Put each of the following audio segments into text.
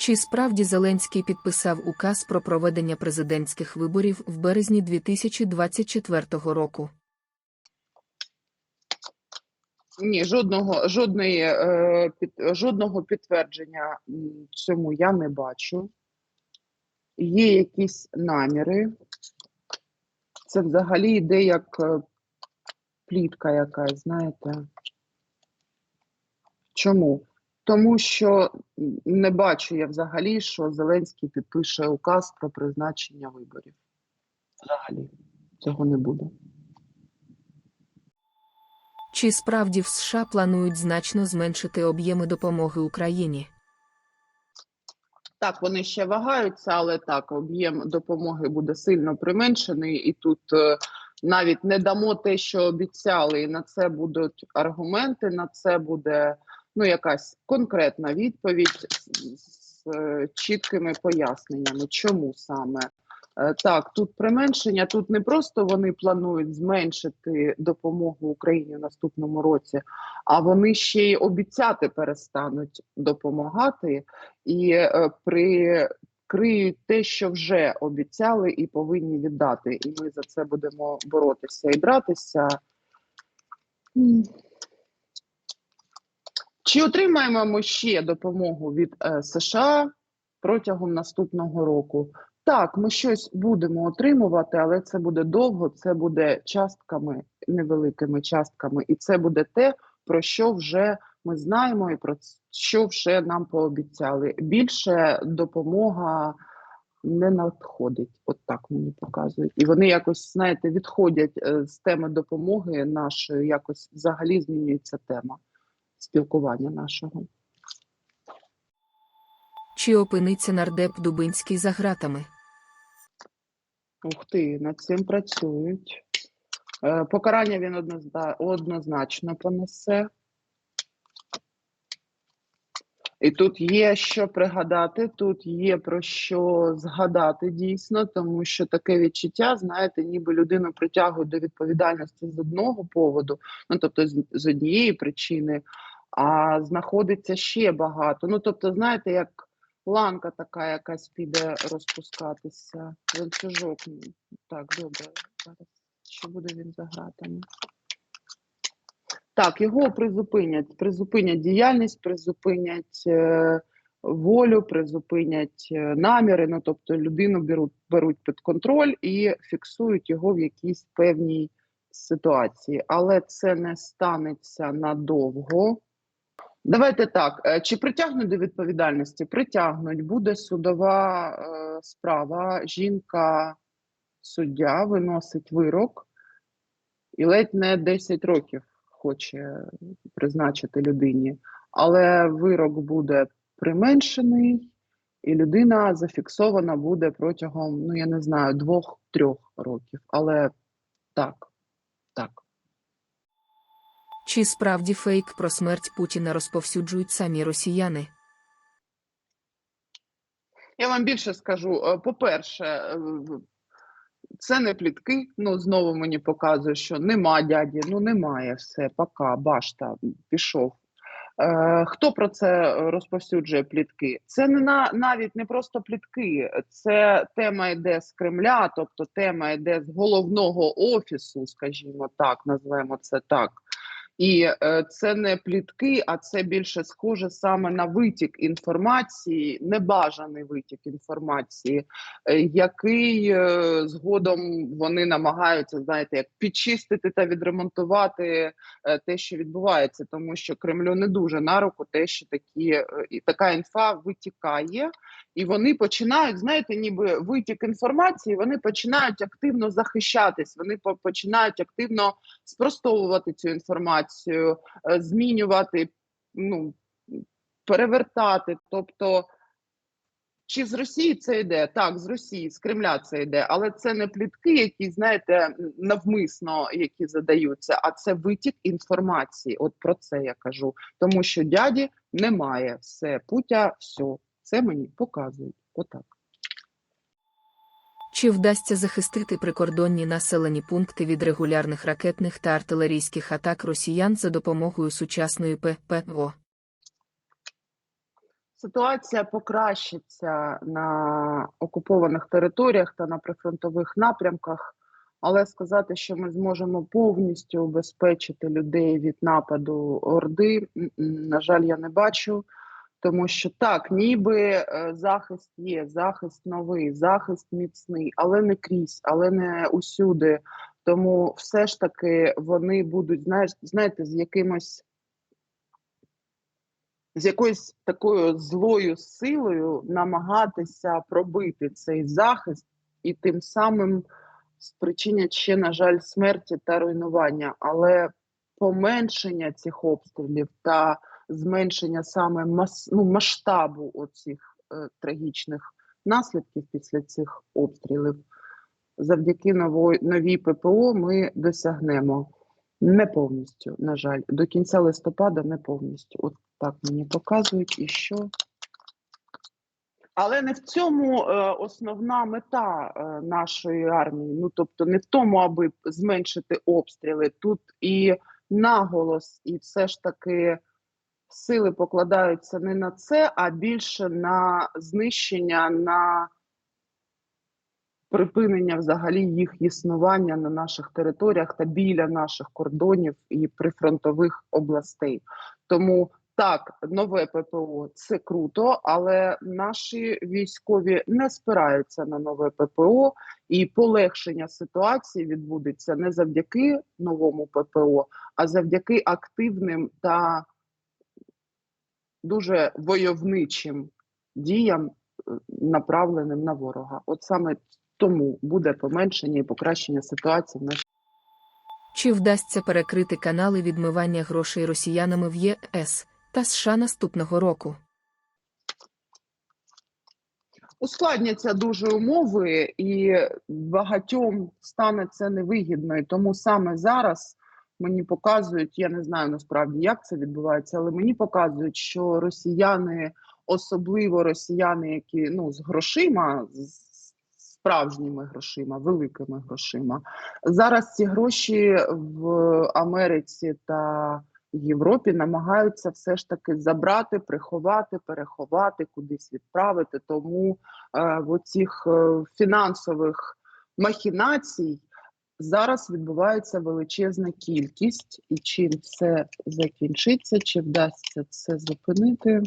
Чи справді Зеленський підписав указ про проведення президентських виборів в березні 2024 року? Ні, жодного, жодної, е, під, жодного підтвердження цьому я не бачу. Є якісь наміри. Це взагалі йде як е, плітка якась, знаєте. Чому? Тому що не бачу я взагалі, що Зеленський підпише указ про призначення виборів. Взагалі, цього не буде. Чи справді в США планують значно зменшити об'єми допомоги Україні? Так, вони ще вагаються, але так, об'єм допомоги буде сильно применшений, і тут е, навіть не дамо те, що обіцяли. І на це будуть аргументи, на це буде ну якась конкретна відповідь з, е, чіткими поясненнями, чому саме. Е, Так, тут применшення, тут не просто вони планують зменшити допомогу Україні в наступному році, а вони ще й обіцяти перестануть допомагати і е, прикриють те, що вже обіцяли і повинні віддати. І ми за це будемо боротися і братися. Чи отримаємо ще допомогу від е, США протягом наступного року? Так, ми щось будемо отримувати, але це буде довго, це буде частками, невеликими частками, і це буде те, про що вже ми знаємо і про що вже нам пообіцяли. Більше допомога не надходить, от так мені показують. І вони якось, знаєте, відходять е, з теми допомоги нашої, якось взагалі змінюється тема спілкування нашого. Чи опиниться нардеп Дубинський за гратами? Ух ти, над цим працюють. Е, Покарання він однозначно понесе. І тут є що пригадати, тут є про що згадати дійсно, тому що таке відчуття, знаєте, ніби людину притягують до відповідальності з одного поводу, ну тобто з, з однієї причини, а знаходиться ще багато. Ну, тобто, знаєте, як ланка така якась піде розпускатися, ланцюжок. Так, добре, зараз що буде він за. Так, його призупинять, призупинять діяльність, призупинять е, волю, призупинять е, наміри. Ну тобто людину беруть, беруть під контроль і фіксують його в якійсь певній ситуації. Але це не станеться надовго. Давайте так. е, Чи притягнуть до відповідальності? Притягнуть. Буде судова е, справа. Жінка суддя виносить вирок і ледь не 10 років хоче призначити людині, але вирок буде применшений, і людина зафіксована буде протягом, ну я не знаю, двох-трьох років. Але так, так. Чи справді фейк про смерть Путіна розповсюджують самі росіяни? Я вам більше скажу. Е, По-перше, е, це не плітки. Ну, знову мені показує, що нема дяді, ну немає все, пока, башта, пішов. Е, хто про це розповсюджує плітки? Це не на навіть не просто плітки, це тема йде з Кремля, тобто тема йде з головного офісу, скажімо так, назвемо це так. І е, це не плітки, а це більше схоже саме на витік інформації, небажаний витік інформації, е, який е, згодом вони намагаються, знаєте, як підчистити та відремонтувати те, що відбувається, тому що Кремлю не дуже на руку те, що такі і така інфа витікає, і вони починають, знаєте, ніби витік інформації, вони починають активно захищатись, вони починають активно спростовувати цю інформацію, е, змінювати, ну перевертати. Тобто, чи з Росії це йде? Так, з Росії, з Кремля це йде, але це не плітки, які знаєте, навмисно які задаються, а це витік інформації. От про це я кажу. Тому що дяді немає все, путя, все. Це мені показують. Отак. Чи вдасться захистити прикордонні населені пункти від регулярних ракетних та артилерійських атак росіян за допомогою сучасної ППО? Ситуація покращиться на окупованих територіях та на прифронтових напрямках, але сказати, що ми зможемо повністю убезпечити людей від нападу Орди, на жаль, я не бачу. Тому що так, ніби е, захист є, захист новий, захист міцний, але не крізь, але не усюди. Тому все ж таки вони будуть, знаєш, знаєте, з якимось з якоюсь такою злою силою намагатися пробити цей захист і тим самим спричинять ще, на жаль, смерті та руйнування. Але поменшення цих обстрілів та зменшення саме мас, ну, масштабу оцих е, трагічних наслідків після цих обстрілів завдяки нової, новій ППО ми досягнемо. Не повністю, на жаль, до кінця листопада не повністю. От так мені показують і що. Але не в цьому е, основна мета е, нашої армії. Ну тобто, не в тому, аби зменшити обстріли. Тут і наголос, і все ж таки сили покладаються не на це, а більше на знищення, на припинення взагалі їх існування на наших територіях та біля наших кордонів і прифронтових областей. Тому так, нове ППО це круто, але наші військові не спираються на нове ППО, і полегшення ситуації відбудеться не завдяки новому ППО, а завдяки активним та дуже войовничим діям, е, направленим на ворога. От саме тому буде поменшення і покращення ситуації в нашій. Чи вдасться перекрити канали відмивання грошей росіянами в ЄС та США наступного року? ускладняться дуже умови, і багатьом стане це невигідно. І тому саме зараз мені показують, я не знаю насправді, як це відбувається, але мені показують, що росіяни, особливо росіяни, які ну з грошима, з справжніми грошима, великими грошима, зараз ці гроші в Америці та Європі намагаються все ж таки забрати, приховати, переховати, кудись відправити. Тому е, в оцих е, фінансових махінацій зараз відбувається величезна кількість, і чим це закінчиться, чи вдасться це зупинити.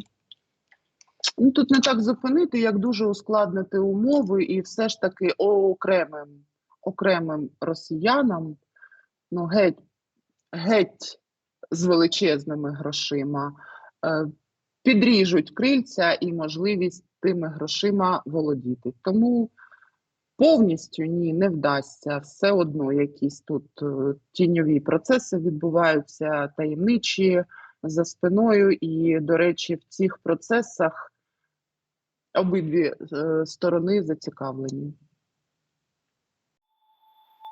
Ну, тут не так зупинити, як дуже ускладнити умови, і все ж таки окремим, окремим росіянам, ну геть, геть з величезними грошима, е, підріжуть крильця і можливість тими грошима володіти. Тому повністю ні, не вдасться. Все одно якісь тут е, тіньові процеси відбуваються, таємничі за спиною. І, до речі, в цих процесах обидві е, сторони зацікавлені.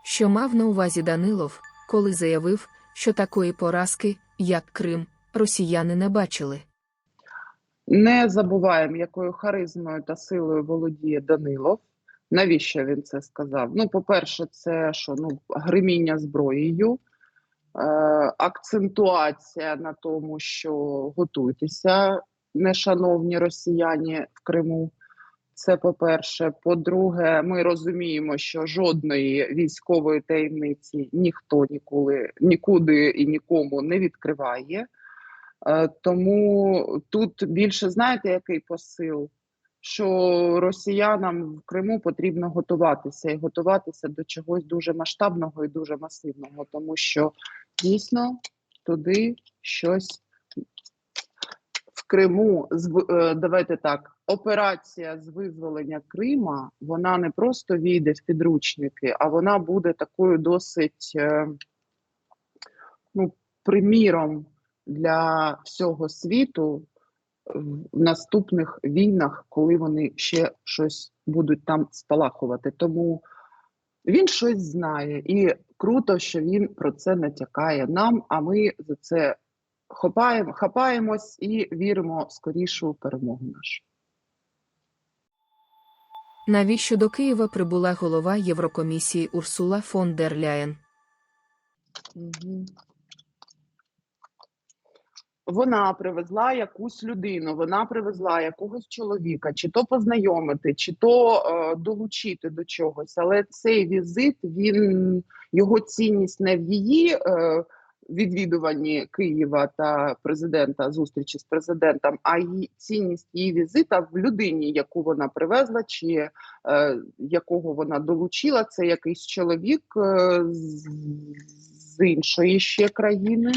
Що мав на увазі Данилов, коли заявив, що такої поразки, як Крим, росіяни не бачили? Не забуваємо, якою харизмою та силою володіє Данилов. Навіщо він це сказав? Ну, по-перше, це що ну гриміння зброєю, е, акцентуація на тому, що готуйтеся, нешановні росіяни в Криму. Це по-перше. По-друге, ми розуміємо, що жодної військової таємниці ніхто ніколи нікуди і нікому не відкриває. Е, Тому тут більше знаєте, який посил? Що росіянам в Криму потрібно готуватися і готуватися до чогось дуже масштабного і дуже масивного, тому що дійсно туди щось в Криму е, давайте так. Операція з визволення Крима вона не просто війде в підручники, а вона буде такою досить е, ну, приміром для всього світу в наступних війнах, коли вони ще щось будуть там спалахувати. Тому він щось знає, і круто, що він про це натякає нам. А ми за це хапаємо, хапаємось і віримо в скорішу перемогу нашу. Навіщо до Києва прибула голова Єврокомісії Урсула фон дер Ляєн? Мгм. Вона привезла якусь людину, вона привезла якогось чоловіка, чи то познайомити, чи то е, долучити до чогось. Але цей візит він його цінність не в її е, відвідуванні Києва та президента зустрічі з президентом, а її цінність її візита в людині, яку вона привезла, чи е, якого вона долучила. Це якийсь чоловік е, з, з іншої ще країни.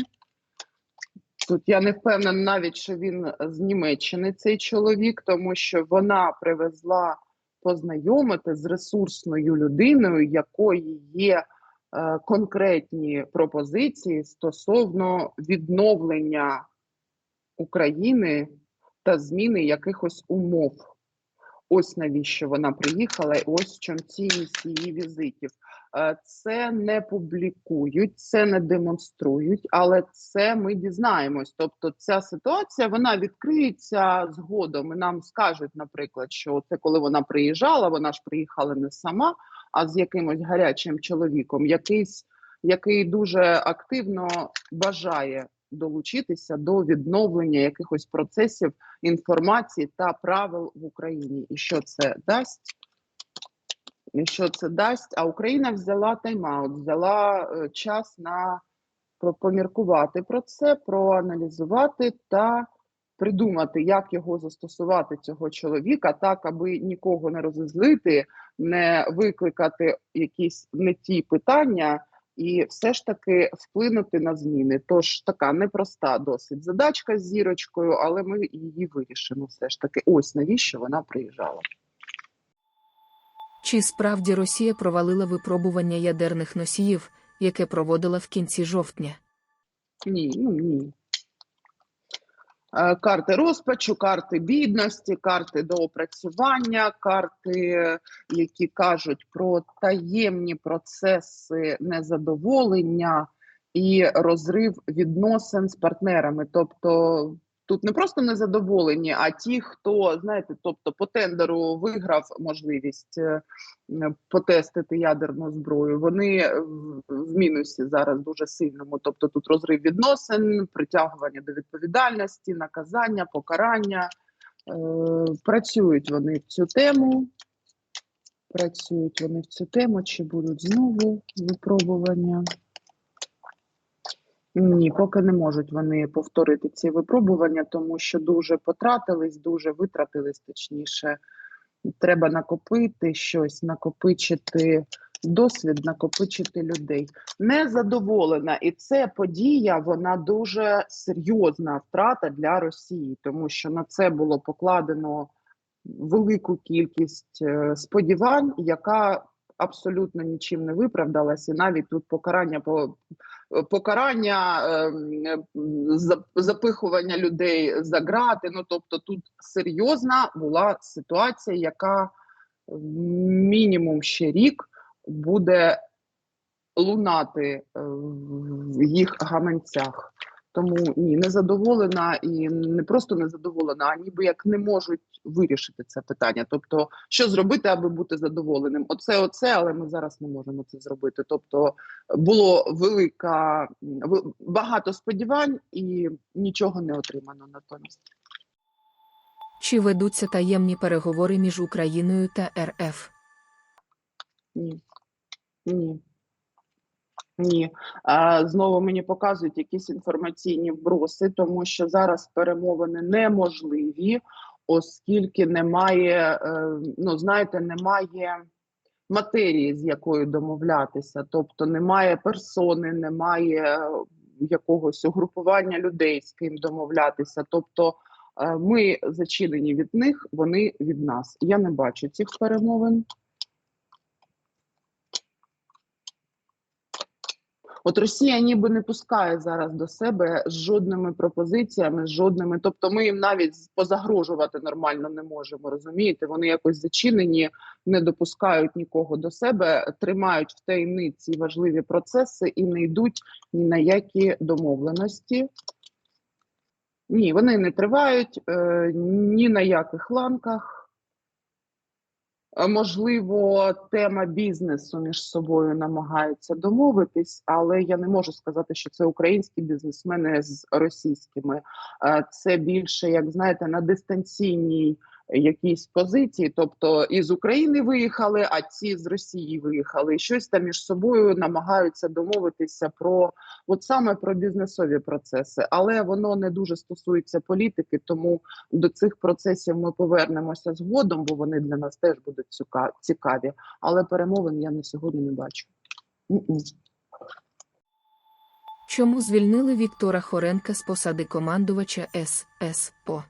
Тут я не впевнена навіть, що він з Німеччини цей чоловік, тому що вона привезла познайомити з ресурсною людиною, якої є е, конкретні пропозиції стосовно відновлення України та зміни якихось умов. Ось навіщо вона приїхала, і ось в чому цінність її візитів. Е, Це не публікують, це не демонструють, але це ми дізнаємось. Тобто, ця ситуація вона відкриється згодом. І нам скажуть, наприклад, що це коли вона приїжджала, вона ж приїхала не сама, а з якимось гарячим чоловіком, якийсь, який дуже активно бажає долучитися до відновлення якихось процесів інформації та правил в Україні. І що це дасть? Що це дасть? А Україна взяла тайм-аут, взяла е, час на поміркувати про це, проаналізувати та придумати, як його застосувати цього чоловіка, так аби нікого не розізлити, не викликати якісь не ті питання. І все ж таки вплинути на зміни. Тож така непроста досить задачка з зірочкою, але ми її вирішимо. Все ж таки, ось навіщо вона приїжджала. Чи справді Росія провалила випробування ядерних носіїв, яке проводила в кінці жовтня? Ні, ну ні. Е, Карти розпачу, карти бідності, карти доопрацювання, карти, які кажуть про таємні процеси незадоволення і розрив відносин з партнерами. Тобто тут не просто незадоволені, а ті, хто знаєте, тобто по тендеру виграв можливість е, потестити ядерну зброю. Вони в- в мінусі зараз дуже сильному. Тобто тут розрив відносин, притягування до відповідальності, наказання, покарання. Е, Працюють вони в цю тему. Працюють вони в цю тему. Чи будуть знову випробування? Ні, поки не можуть вони повторити ці випробування, тому що дуже потратились, дуже витратились, точніше. Треба накопити щось, накопичити досвід, накопичити людей. Незадоволена, і це подія, вона дуже серйозна втрата для Росії, тому що на це було покладено велику кількість е, сподівань, яка абсолютно нічим не виправдалась, і навіть тут покарання по покарання, ем, за- запихування людей за грати. Ну тобто, тут серйозна була ситуація, яка мінімум ще рік буде лунати е, в їх гаманцях. Тому ні, не задоволена і не просто не задоволена, а ніби як не можуть вирішити це питання. Тобто, що зробити, аби бути задоволеним? Оце, оце, але ми зараз не можемо це зробити. Тобто було велика багато сподівань і нічого не отримано натомість. Чи ведуться таємні переговори між Україною та РФ? Ні. Ні. Ні. Знову мені показують якісь інформаційні вброси, тому що зараз перемовини неможливі, оскільки немає, е, ну знаєте, немає матерії, з якою домовлятися. Тобто немає персони, немає е, якогось угрупування людей, з ким домовлятися. Тобто е, ми зачинені від них, вони від нас. Я не бачу цих перемовин. От Росія ніби не пускає зараз до себе з жодними пропозиціями, з жодними. Тобто, ми їм навіть позагрожувати нормально не можемо. Розумієте, вони якось зачинені, не допускають нікого до себе, тримають в таємниці важливі процеси і не йдуть ні на які домовленості. Ні, вони не тривають е, ні на яких ланках. Е, Можливо, тема бізнесу між собою намагаються домовитись, але я не можу сказати, що це українські бізнесмени з російськими. Е, Це більше, як знаєте, на дистанційній якійсь позиції. Тобто із України виїхали, а ці з Росії виїхали. І щось там між собою намагаються домовитися про от саме про бізнесові процеси, але воно не дуже стосується політики, тому до цих процесів ми повернемося згодом, бо вони для нас теж будуть цікаві. Але перемовин я на сьогодні не бачу. Чому звільнили Віктора Хоренка з посади командувача ССПО?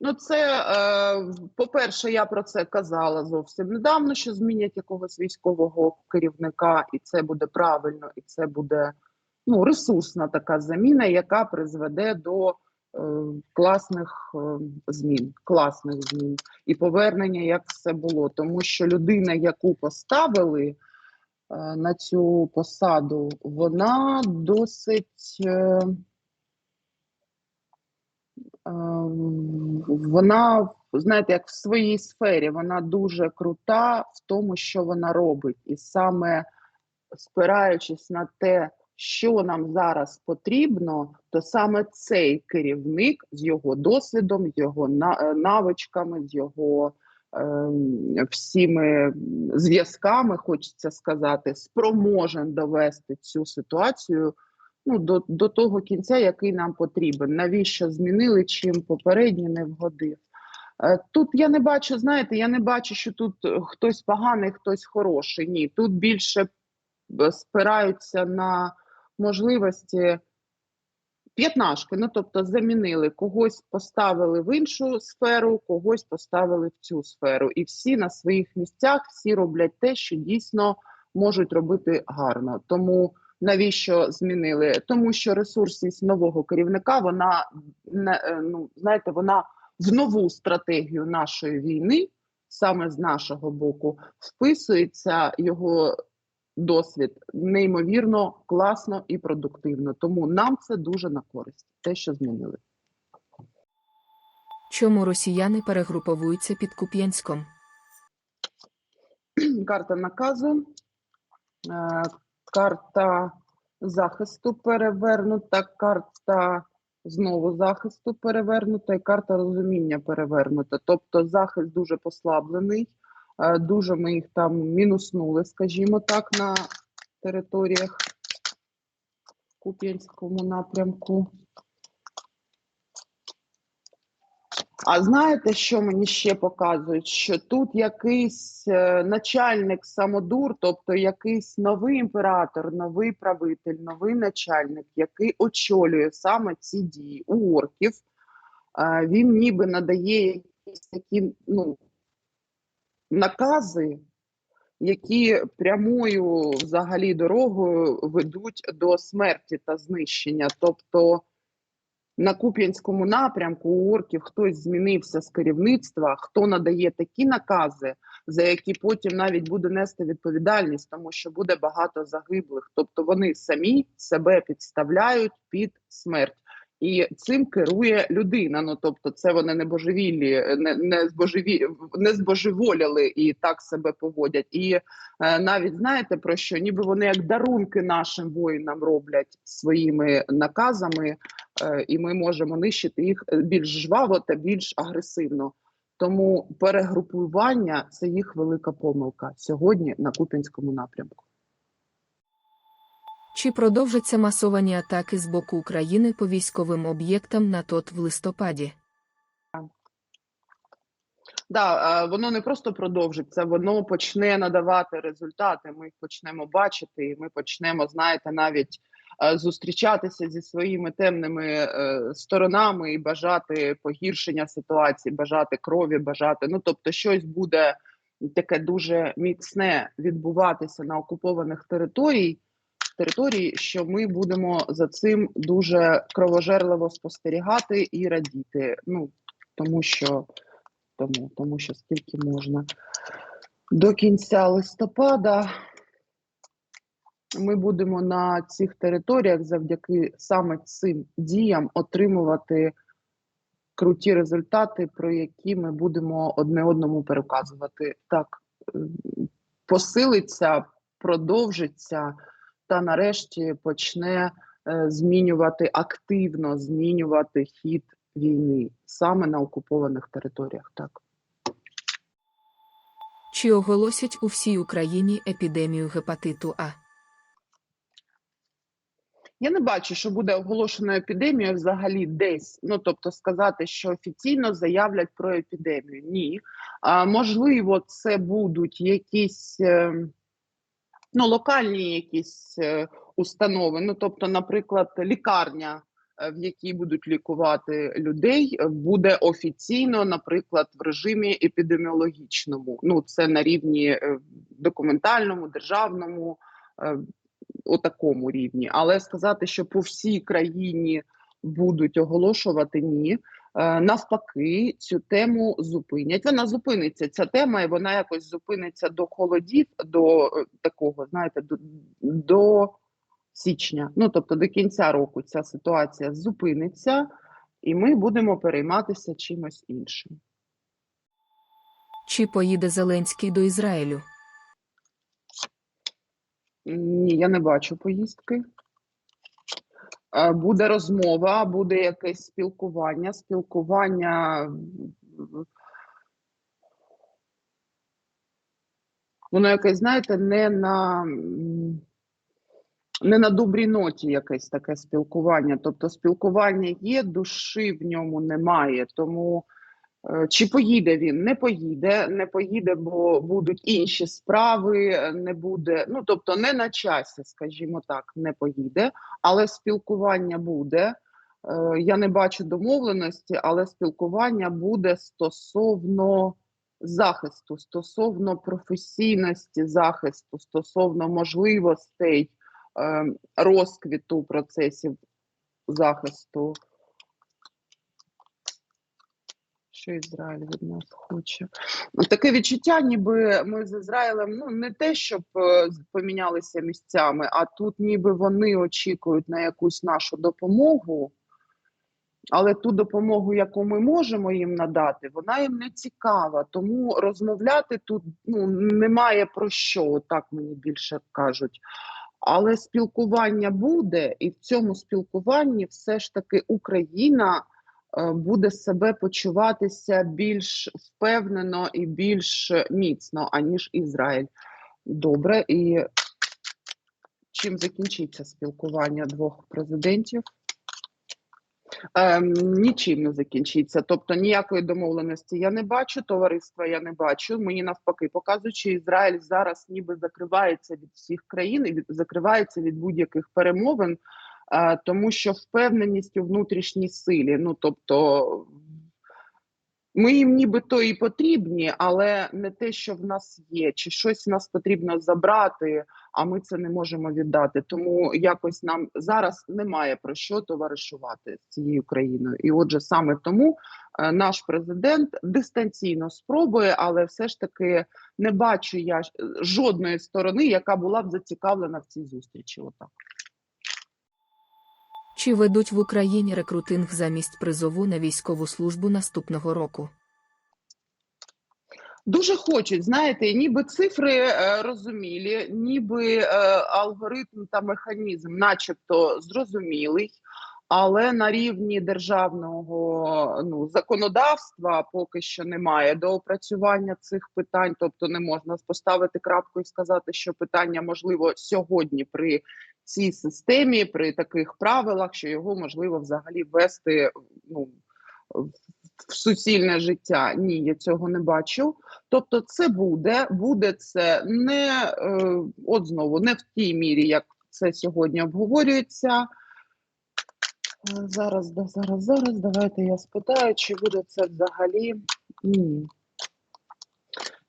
Ну, це е, по-перше, я про це казала зовсім недавно, що змінять якогось військового керівника, і це буде правильно, і це буде ну, ресурсна така заміна, яка призведе до е, класних е, змін, класних змін і повернення, як все було. Тому що людина, яку поставили на цю посаду, вона досить. Ем, вона, знаєте, як в своїй сфері, вона дуже крута в тому, що вона робить, і саме спираючись на те, що нам зараз потрібно, то саме цей керівник з його досвідом, з його е, навичками, з його ем, всіми зв'язками, хочеться сказати, спроможен довести цю ситуацію ну, до, до того кінця, який нам потрібен. Навіщо змінили, чим попередній не вгодив. Е, Тут я не бачу, знаєте, я не бачу, що тут е, хтось поганий, хтось хороший. Ні, тут більше е, спираються на можливості п'ятнашки. Ну, тобто замінили когось поставили в іншу сферу, когось поставили в цю сферу. І всі на своїх місцях, всі роблять те, що дійсно можуть робити гарно. Тому навіщо змінили? Тому що ресурсність нового керівника, вона е, ну знаєте, вона в нову стратегію нашої війни, саме з нашого боку, вписується його досвід неймовірно класно і продуктивно. Тому нам це дуже на користь, те, що змінили. Чому росіяни перегруповуються під Куп'янськом? карта наказу, е, карта захисту перевернута, карта знову захисту перевернута і карта розуміння перевернута. Тобто захист дуже послаблений, е, дуже ми їх там мінуснули, скажімо так, на територіях Куп'янському напрямку. А знаєте, що мені ще показують? Що тут якийсь е, начальник самодур, тобто якийсь новий імператор, новий правитель, новий начальник, який очолює саме ці дії у орків. Е, він ніби надає якісь такі ну, накази, які прямою взагалі дорогою ведуть до смерті та знищення. Тобто на Куп'янському напрямку у орків хтось змінився з керівництва, хто надає такі накази, за які потім навіть буде нести відповідальність, тому що буде багато загиблих. Тобто вони самі себе підставляють під смерть. І цим керує людина. Ну тобто, це вони не божевіллі, не не збожеві, не збожеволіли і так себе поводять. І е, навіть знаєте про що? Ніби вони як дарунки нашим воїнам роблять своїми наказами, і ми можемо нищити їх більш жваво та більш агресивно. Тому перегрупування це їх велика помилка сьогодні на Куп'янському напрямку. Чи продовжаться масовані атаки з боку України по військовим об'єктам на ТОТ в листопаді? Да, е, воно не просто продовжиться, воно почне надавати результати. Ми їх почнемо бачити, і ми почнемо, знаєте, навіть е, зустрічатися зі своїми темними е, сторонами і бажати погіршення ситуації, бажати крові, бажати. Ну тобто, щось буде таке дуже міцне відбуватися на окупованих територій. Території, що ми будемо за цим дуже кровожерливо спостерігати і радіти. Ну тому що тому, тому що скільки можна. До кінця листопада ми будемо на цих територіях завдяки саме цим діям отримувати круті результати, про які ми будемо одне одному переказувати. Так, е, посилиться, продовжиться та нарешті почне е, змінювати активно змінювати хід війни саме на окупованих територіях. Так. Чи оголосять у всій Україні епідемію гепатиту А? Я не бачу, що буде оголошена епідемія взагалі десь. Ну тобто, сказати, що офіційно заявлять про епідемію. Ні. А, можливо, це будуть якісь е, ну, локальні якісь е, установи. Ну, тобто, наприклад, лікарня, е, в якій будуть лікувати людей, буде офіційно, наприклад, в режимі епідеміологічному. Ну, це на рівні документальному, державному. У такому рівні, але сказати, що по всій країні будуть оголошувати ні. Е, Навпаки, цю тему зупинять. Вона зупиниться ця тема, і вона якось зупиниться до холодів, до е, такого, знаєте, до, до січня. Ну тобто до кінця року ця ситуація зупиниться, і ми будемо перейматися чимось іншим. Чи поїде Зеленський до Ізраїлю? Ні, я не бачу поїздки. Е, Буде розмова, буде якесь спілкування. Спілкування воно якесь, знаєте, не на, не на добрій ноті якесь таке спілкування. Тобто спілкування є, душі в ньому немає. Тому Чи поїде він? Не поїде, не поїде, бо будуть інші справи, е, не буде. Ну тобто, не на часі, скажімо так, не поїде, але спілкування буде. Е, Я не бачу домовленості, але спілкування буде стосовно захисту, стосовно професійності захисту, стосовно можливостей е, розквіту процесів захисту. Що Ізраїль від нас хоче. Таке відчуття, ніби ми з Ізраїлем ну не те, щоб е, помінялися місцями, а тут ніби вони очікують на якусь нашу допомогу. Але ту допомогу, яку ми можемо їм надати, вона їм не цікава. Тому розмовляти тут ну, немає про що, так мені більше кажуть. Але спілкування буде, і в цьому спілкуванні все ж таки Україна буде себе почуватися більш впевнено і більш міцно, аніж Ізраїль. Добре, і чим закінчиться спілкування двох президентів? Ем, нічим не закінчиться. Тобто ніякої домовленості я не бачу, товариства я не бачу. Мені навпаки показують, що Ізраїль зараз ніби закривається від всіх країн від, закривається від будь-яких перемовин, е, тому що впевненість у внутрішній силі. Ну тобто. Ми їм нібито і потрібні, але не те, що в нас є, чи щось в нас потрібно забрати, а ми це не можемо віддати. Тому якось нам зараз немає про що товаришувати з цією країною. І отже, саме тому е, наш президент дистанційно спробує, але все ж таки не бачу я жодної сторони, яка була б зацікавлена в цій зустрічі. Отак. Чи ведуть в Україні рекрутинг замість призову на військову службу наступного року? Дуже хочуть, знаєте, ніби цифри е, розумілі, ніби е, алгоритм та механізм, начебто, зрозумілий, але на рівні державного ну, законодавства поки що немає доопрацювання цих питань. Тобто не можна поставити крапку і сказати, що питання можливо сьогодні при цій системі, при таких правилах, що його можливо взагалі ввести ну, в суцільне життя. Ні, я цього не бачу. Тобто, це буде, буде це не е, от знову не в тій мірі, як це сьогодні обговорюється. Е, Зараз, да, зараз, зараз. Давайте я спитаю, чи буде це взагалі. Ні.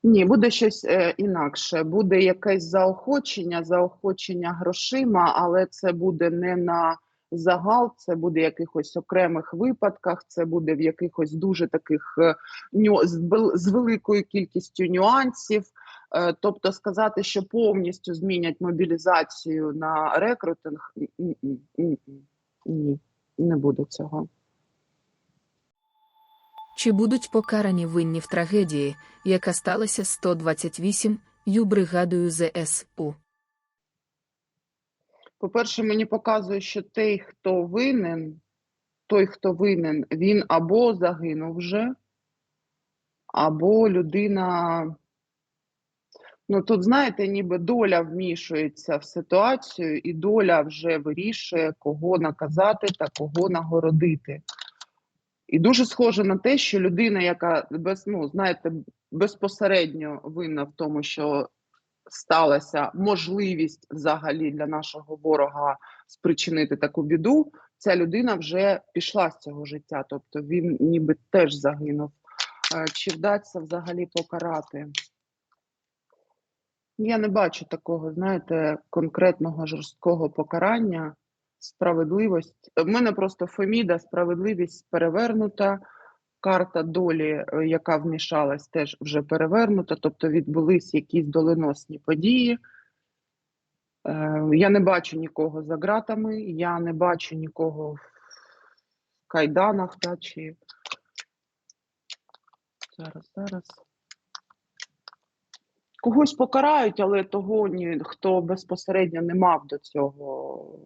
Ні, буде щось е, інакше. Буде якесь заохочення, заохочення грошима, але це буде не на загал, це буде в якихось окремих випадках, це буде в якихось дуже таких е, ню... з, великою кількістю нюансів. Е, тобто сказати, що повністю змінять мобілізацію на рекрутинг, м, м, м. ні, не буде цього. Чи будуть покарані винні в трагедії, яка сталася 128 ю бригадою ЗСУ? По-перше, мені показує, що той, хто винен, той, хто винен, він або загинув вже, або людина. Ну, тут, знаєте, ніби доля вмішується в ситуацію, і доля вже вирішує, кого наказати та кого нагородити. І дуже схоже на те, що людина, яка без, ну, знаєте, безпосередньо винна в тому, що сталася можливість взагалі для нашого ворога спричинити таку біду, ця людина вже пішла з цього життя, тобто він ніби теж загинув. Е, Чи вдасться взагалі покарати? Я не бачу такого, знаєте, конкретного жорсткого покарання, справедливість. В мене просто Феміда, справедливість перевернута, карта долі, е, яка вмішалась, теж вже перевернута, тобто відбулись якісь доленосні події. Е, Я не бачу нікого за ґратами, я не бачу нікого в кайданах, та, чи... Зараз, зараз. Когось покарають, але того, ні, хто безпосередньо не мав до цього,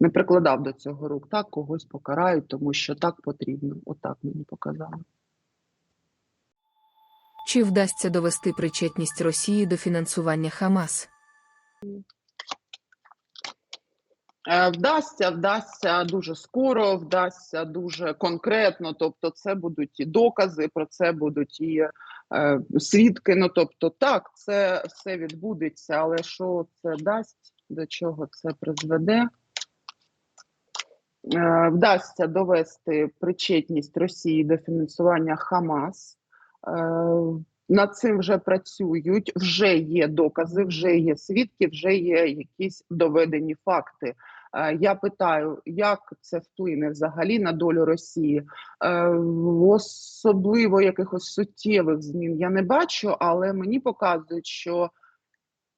не прикладав до цього рук. Так, когось покарають, тому що так потрібно. Отак мені показали. Чи вдасться довести причетність Росії до фінансування Хамас? Е, Вдасться, вдасться дуже скоро, вдасться дуже конкретно. Тобто, це будуть і докази, про це будуть і е, свідки. Ну тобто, так, це все відбудеться, але що це дасть, до чого це призведе? Е, Вдасться довести причетність Росії до фінансування Хамас. Е, Над цим вже працюють, вже є докази, вже є свідки, вже є якісь доведені факти. Е, Я питаю, як це вплине взагалі на долю Росії? Особливо якихось суттєвих змін я не бачу, але мені показують, що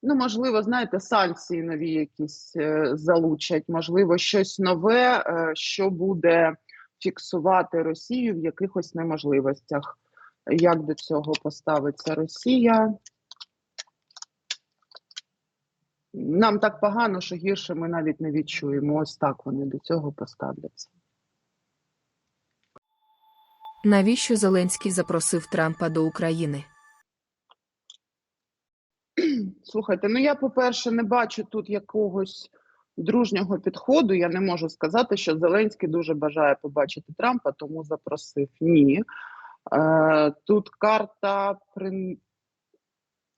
ну можливо, знаєте, санкції нові якісь е, залучать, можливо, щось нове, е, що буде фіксувати Росію в якихось неможливостях. Як до цього поставиться Росія? Нам так погано, що гірше ми навіть не відчуємо. Ось так вони до цього поставляться. Навіщо Зеленський запросив Трампа до України? Слухайте, ну я, по-перше, не бачу тут якогось дружнього підходу. Я не можу сказати, що Зеленський дуже бажає побачити Трампа, тому запросив. Ні. Е, тут карта при...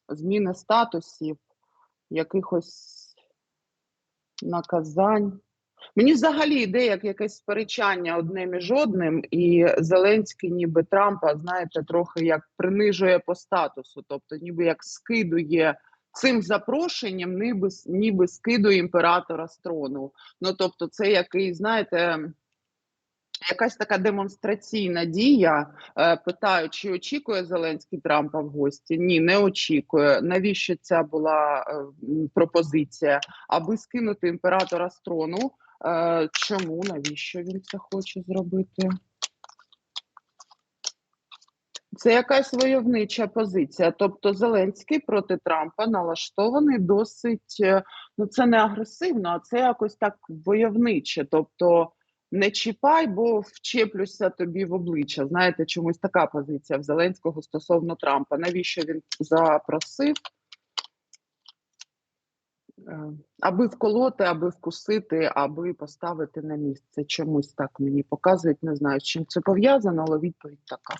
зміни статусів, якихось наказань. Мені взагалі йде як якесь сперечання одне між одним, і Зеленський, ніби Трампа, знаєте, трохи як принижує по статусу, тобто, ніби як скидує цим запрошенням, ніби, ніби скидує імператора з трону. Ну тобто, це який, знаєте, якась така демонстраційна дія. Е, Питаю, чи очікує Зеленський Трампа в гості? Ні, не очікує. Навіщо ця була е, пропозиція? Аби скинути імператора з трону. Е, Чому? Навіщо він це хоче зробити? Це якась войовнича позиція. Тобто Зеленський проти Трампа налаштований досить, е, ну це не агресивно, а це якось так войовниче. Тобто не чіпай, бо вчеплюся тобі в обличчя. Знаєте, чомусь така позиція в Зеленського стосовно Трампа. Навіщо він запросив? Е, Аби вколоти, аби вкусити, аби поставити на місце. Чомусь так мені показують. Не знаю, з чим це пов'язано, але відповідь така.